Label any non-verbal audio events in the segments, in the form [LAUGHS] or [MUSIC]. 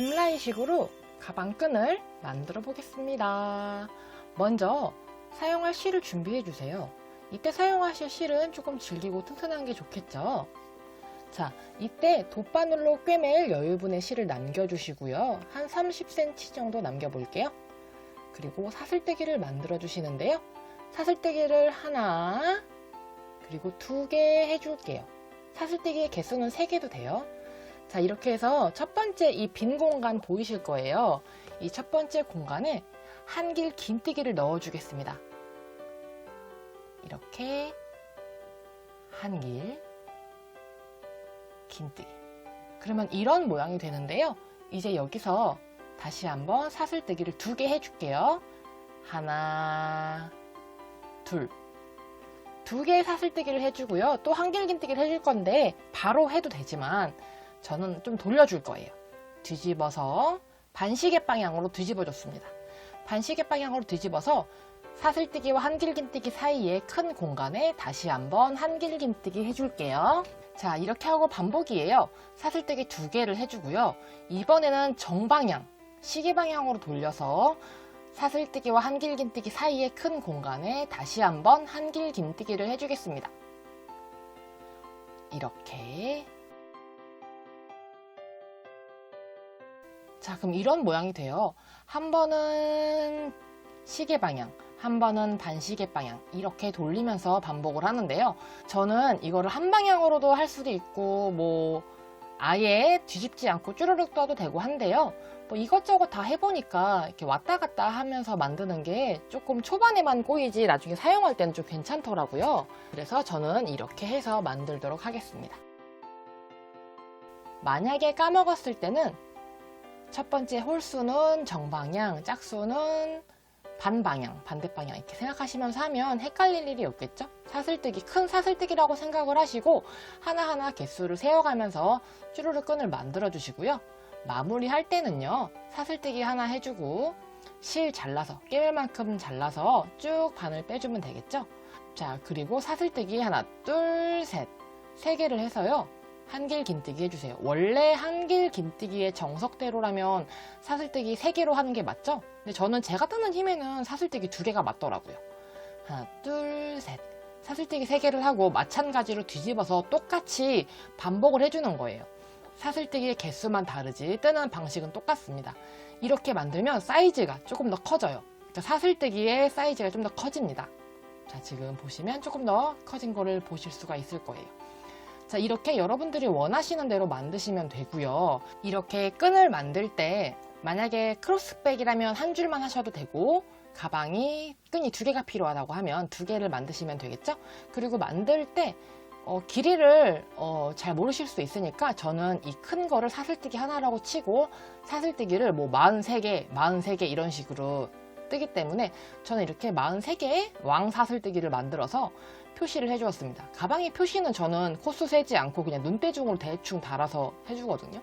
짚라인식으로 가방끈을 만들어 보겠습니다. 먼저 사용할 실을 준비해 주세요. 이때 사용하실 실은 조금 질기고 튼튼한 게 좋겠죠. 자, 이때 돗바늘로 꿰맬 여유분의 실을 남겨주시고요. 한 30cm 정도 남겨볼게요. 그리고 사슬뜨기를 만들어 주시는데요. 사슬뜨기를 하나, 그리고 두 개 해줄게요. 사슬뜨기의 개수는 3개도 돼요. 자, 이렇게 해서 첫 번째 이 빈 공간 보이실 거예요. 이 첫 번째 공간에 한길 긴뜨기를 넣어주겠습니다. 이렇게 한길 긴뜨기. 그러면 이런 모양이 되는데요. 이제 여기서 다시 한번 사슬뜨기를 두 개 해줄게요. 하나, 둘. 두 개의 사슬뜨기를 해주고요. 또 한길긴뜨기를 해줄 건데 바로 해도 되지만 저는 좀 돌려줄 거예요. 뒤집어서 반시계 방향으로 뒤집어 줬습니다. 반시계 방향으로 뒤집어서 사슬뜨기와 한길긴뜨기 사이에 큰 공간에 다시 한번 한길긴뜨기 해줄게요. 자, 이렇게 하고 반복이에요. 사슬뜨기 두 개를 해주고요. 이번에는 정방향, 시계 방향으로 돌려서 사슬뜨기와 한길긴뜨기 사이에 큰 공간에 다시 한번 한길긴뜨기를 해주겠습니다. 이렇게 자, 그럼 이런 모양이 돼요. 한 번은 시계 방향, 한 번은 반시계 방향 이렇게 돌리면서 반복을 하는데요. 저는 이거를 한 방향으로도 할 수도 있고 뭐 아예 뒤집지 않고 쭈르륵 떠도 되고 한데요. 뭐 이것저것 다 해보니까 이렇게 왔다 갔다 하면서 만드는 게 조금 초반에만 꼬이지 나중에 사용할 때는 좀 괜찮더라고요. 그래서 저는 이렇게 해서 만들도록 하겠습니다. 만약에 까먹었을 때는 첫 번째 홀수는 정방향, 짝수는 반방향, 반대방향 이렇게 생각하시면서 하면 헷갈릴 일이 없겠죠? 사슬뜨기, 큰 사슬뜨기라고 생각을 하시고 하나하나 개수를 세어가면서 쭈루루 끈을 만들어 주시고요. 마무리 할 때는요, 사슬뜨기 하나 해주고 실 잘라서, 깨물 만큼 잘라서 쭉 바늘 빼주면 되겠죠? 자, 그리고 사슬뜨기 하나, 둘, 셋, 세 개를 해서요. 한길 긴뜨기 해주세요. 원래 한길 긴뜨기의 정석대로라면 사슬뜨기 3개로 하는 게 맞죠? 근데 저는 제가 뜨는 힘에는 사슬뜨기 2개가 맞더라고요. 하나, 둘, 셋. 사슬뜨기 3개를 하고 마찬가지로 뒤집어서 똑같이 반복을 해주는 거예요. 사슬뜨기의 개수만 다르지 뜨는 방식은 똑같습니다. 이렇게 만들면 사이즈가 조금 더 커져요. 그러니까 사슬뜨기의 사이즈가 좀 더 커집니다. 자, 지금 보시면 조금 더 커진 거를 보실 수가 있을 거예요. 자, 이렇게 여러분들이 원하시는 대로 만드시면 되고요. 이렇게 끈을 만들 때 만약에 크로스백이라면 한 줄만 하셔도 되고 가방이 끈이 두 개가 필요하다고 하면 두 개를 만드시면 되겠죠? 그리고 만들 때 어, 길이를 어, 잘 모르실 수 있으니까 저는 이 큰 거를 사슬뜨기 하나라고 치고 사슬뜨기를 뭐 43개, 43개 이런 식으로 뜨기 때문에 저는 이렇게 43개의 왕 사슬 뜨기를 만들어서 표시를 해주었습니다. 가방의 표시는 저는 코수 세지 않고 그냥 눈대중으로 대충 달아서 해주거든요.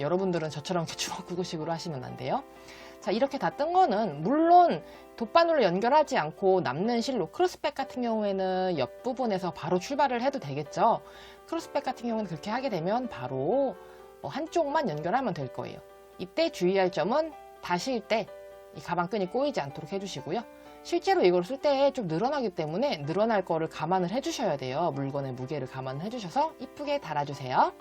여러분들은 저처럼 [LAUGHS] 주먹구구식으로 하시면 안 돼요. 자, 이렇게 다 뜬 거는 물론 돗바늘로 연결하지 않고 남는 실로 크로스백 같은 경우에는 옆부분에서 바로 출발을 해도 되겠죠. 크로스백 같은 경우는 그렇게 하게 되면 바로 어, 한쪽만 연결하면 될 거예요. 이때 주의할 점은 다실 때 이 가방끈이 꼬이지 않도록 해주시고요. 실제로 이걸 쓸 때 좀 늘어나기 때문에 늘어날 거를 감안을 해주셔야 돼요. 물건의 무게를 감안을 해주셔서 이쁘게 달아주세요.